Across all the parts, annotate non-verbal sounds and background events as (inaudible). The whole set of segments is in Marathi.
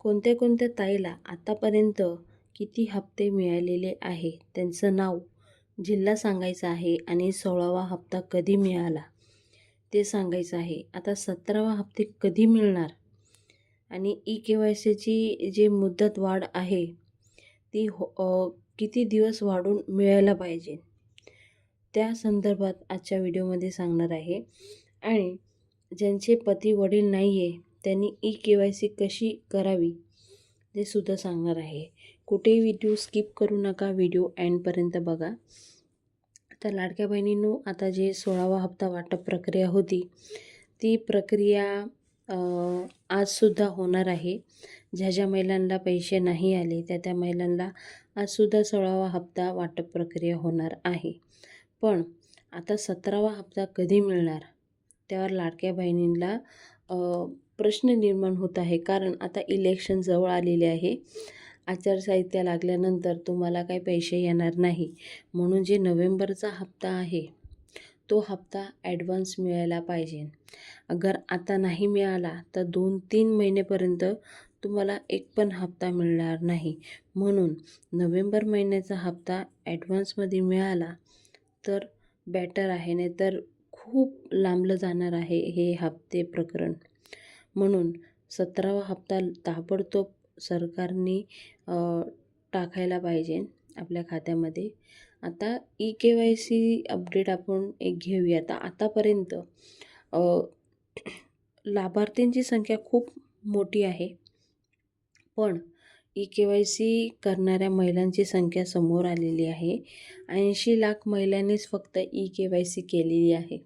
कोणत्या कोणत्या ताईला आतापर्यंत किती हप्ते मिळालेले आहे? त्यांचं नाव जिल्हा सांगायचा आहे आणि सोळावा हप्ता कधी मिळाला? ते सांगायचं आहे. आता सतरावा हप्ते कधी मिळणार? आणि ई के वाय सीची जी मुदत वाढ आहे ती हो किती दिवस वाढून मिळायला पाहिजे? त्या संदर्भात आजच्या व्हिडिओमध्ये सांगणार आहे. आणि ज्यांचे पती वडील नाही आहे त्यांनी ई के वाय सी कशी करावी ते सुद्धा सांगणार आहे. कुठेही व्हिडिओ स्किप करू नका व्हिडिओ एंडपर्यंत बघा. तर लाडक्या बहिणींनो आता जे सोळावा हप्ता वाटप प्रक्रिया होती ती प्रक्रिया आजसुद्धा होणार आहे. ज्या ज्या महिलांना पैसे नाही आले त्या त्या महिलांना आजसुद्धा सोळावा हप्ता वाटप प्रक्रिया होणार आहे. पण आता सतरावा हप्ता कधी मिळणार? त्यावर लाडक्या बहिणींना प्रश्न निर्माण होत आहे. कारण आता इलेक्शन जवळ आलेले आहे. आचारसंहिता लागल्यानंतर तुम्हाला काही पैसे येणार नाही. म्हणून जे नोव्हेंबरचा हप्ता आहे तो हप्ता ॲडव्हान्स मिळायला पाहिजे. अगर आता नाही मिळाला तर दोन तीन महिनेपर्यंत तुम्हाला एक पण हप्ता मिळणार नाही. म्हणून नोव्हेंबर महिन्याचा हप्ता ॲडव्हान्समध्ये मिळाला तर बॅटर आहे. नाही तर खूप लांबलं जाणार आहे हे हप्ते प्रकरण. म्हणून सतरावा हप्ता ताबडतोब सरकारने टाकायला पाहिजे आपल्या खात्यामध्ये. आता E K Y C update आपण एक घेऊया. आता आतापर्यंत लाभार्थींची संख्या खूप मोठी आहे. पण ई के वाय सी करणाऱ्या महिलांची संख्या समोर आलेली आहे. ऐंशी लाख महिलांनीच फक्त ई के वाय सी केलेली आहे.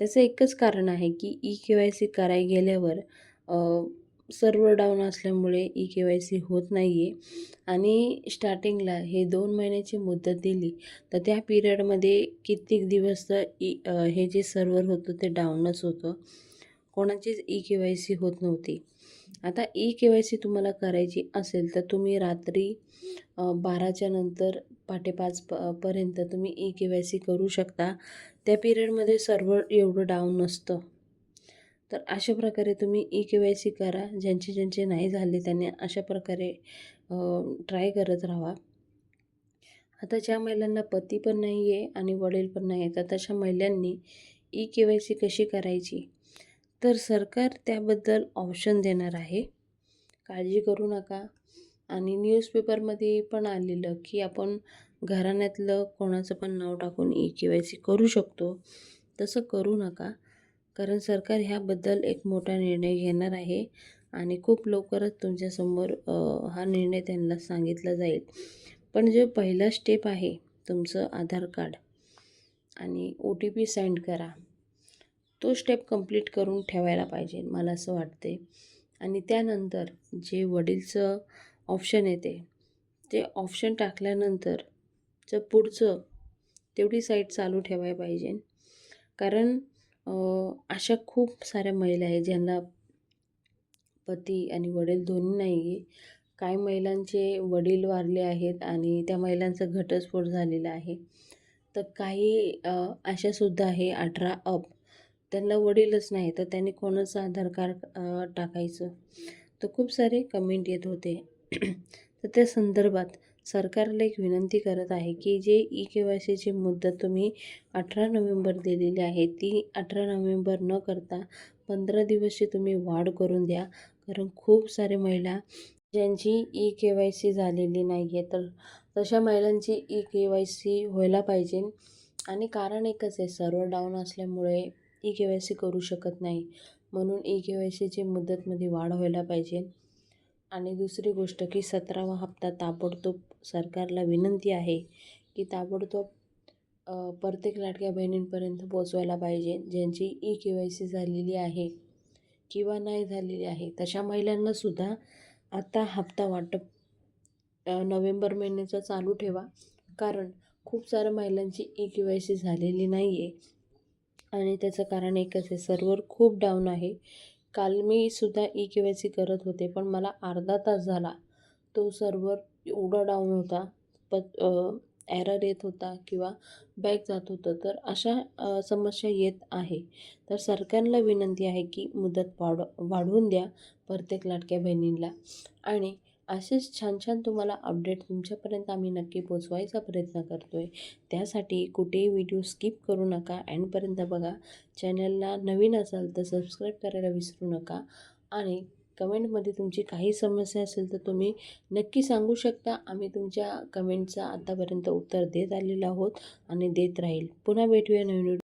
त्याचं एकच कारण आहे की ई के वाय सी कराय गेल्यावर सर्व्हर डाऊन असल्यामुळे ई के वाय सी होत नाही आहे आणि स्टार्टिंगला हे दोन महिन्याची मुदत दिली तर त्या पिरियडमध्ये कित्येक दिवस तर ई हे जे सर्व्हर होतं ते डाऊनच होतं. कोणाचीच ई के वाय सी होत नव्हती. आता ई के वाय सी तुम्हाला करायची असेल तर तुम्ही रात्री बाराच्या नंतर पहाटे पाच प पर्यंत तुम्ही ई के वाय सी करू शकता. त्या पिरियडमध्ये सर्व्हर एवढं डाऊन नसतं. तर अशा प्रकारे तुम्ही ई के वाय सी करा. ज्यांचे ज्यांचे नाही झाले त्यांनी अशा प्रकारे ट्राय करत राहा. आता ज्या महिलांना पती पण नाही आहे आणि वडील पण नाही आहेत आता तशा महिलांनी ई के वाय सी कशी करायची? तर सरकार त्याबद्दल ऑप्शन देणार आहे. काळजी करू नका. आणि न्यूजपेपरमध्ये पण आलेलं की आपण घराण्यातलं कोणाचं पण नाव टाकून ई के वाय सी करू शकतो. तसं करू नका. कारण सरकार ह्याबद्दल एक मोठा निर्णय घेणार आहे आणि खूप लवकरच तुमच्यासमोर हा निर्णय त्यांना सांगितला जाईल. पण जे पहिला स्टेप आहे तुमचं आधार कार्ड आणि ओ टी पी सेंड करा. तो स्टेप कंप्लीट करून ठेवायला पाहिजे मला असं वाटते आणि त्यानंतर जे वडीलचं ऑप्शन येते. ते ऑप्शन टाकल्यानंतर चं पुढचं तेवढी साईट चालू ठेवायला पाहिजे. कारण अशा खूप साऱ्या महिला आहेत ज्यांना पती आणि वडील दोन्ही नाही आहे काही महिलांचे वडील वारले आहेत आणि त्या महिलांचा घटस्फोट झालेला आहे. तर काही अशासुद्धा आहे अठरा अप त्यांना वडीलच नाही तर त्यांनी कोणाचं आधार कार्ड टाकायचं? तर खूप सारे कमेंट येत होते. (clears throat) तर त्या संदर्भात सरकारला एक विनंती करत आहे की जे ई के वाय सीची मुदत तुम्ही अठरा नोव्हेंबर दिलेली आहे ती अठरा नोव्हेंबर न करता पंधरा दिवसची तुम्ही वाढ करून द्या. कारण खूप सारे महिला ज्यांची ई के वाय सी झालेली नाही आहे तर तशा महिलांची ई के वाय सी व्हायला पाहिजे. आणि कारण एकच आहे सर्व्हर डाऊन असल्यामुळे ई के वाय सी करू शकत नाही. म्हणून ई के वाय सीची मुदतमध्ये वाढ व्हायला पाहिजे. आणि दुसरी गोष्ट की सतरावा हप्ता ताबडतोब सरकारला विनंती आहे की ताबडतोब प्रत्येक लाडक्या बहिणींपर्यंत पोचवायला पाहिजे ज्यांची ई के वाय सी झालेली आहे किंवा नाही झालेली आहे. तशा महिलांनासुद्धा आता हप्ता वाटप नोव्हेंबर महिन्याचा चालू ठेवा. कारण खूप साऱ्या महिलांची ई के वाय सी झालेली नाही आहे आणि त्याचं कारण एकच आहे सर्व्हर खूप डाऊन आहे. काल मी सुद्धा ई के वाय सी करत होते पण मला अर्धा तास झाला. तो सर्व्हर एवढा डाऊन होता पत एरर येत होता किंवा बॅक जात होतं तर अशा समस्या येत आहे. तर सरकारला विनंती आहे की मुदत वाढ वाढवून द्या प्रत्येक लाडक्या बहिणींना आणि असेच छान छान तुम्हाला अपडेट तुमच्यापर्यंत आम्ही नक्की पोचवायचा प्रयत्न करतो आहे त्यासाठी कुठेही व्हिडिओ स्किप करू नका. एंडपर्यंत बघा. चॅनलला नवीन असाल तर सबस्क्राईब करायला विसरू नका. आणि कमेंटमध्ये तुमची काही समस्या असेल तर तुम्ही नक्की सांगू शकता. आम्ही तुमच्या कमेंटचं आतापर्यंत उत्तर देत आलेलो आहोत आणि देत राहील. पुन्हा भेटूया नवीन